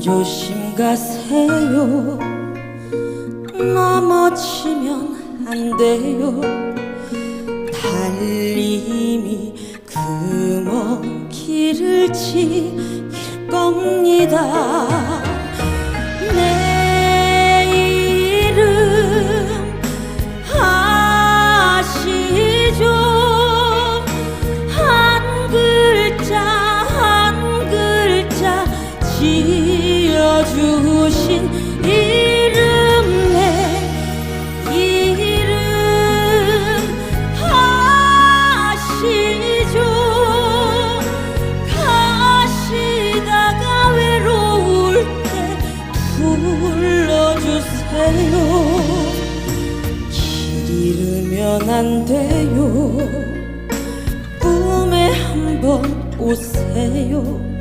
조심 가세요. 넘어지면 안 돼요. 달림이 금어 길을 지킬 겁니다. 내 이름 주신 이름 내 이름 아시죠. 가시다가 외로울 때 불러주세요. 길 잃으면 안 돼요. 꿈에 한번 오세요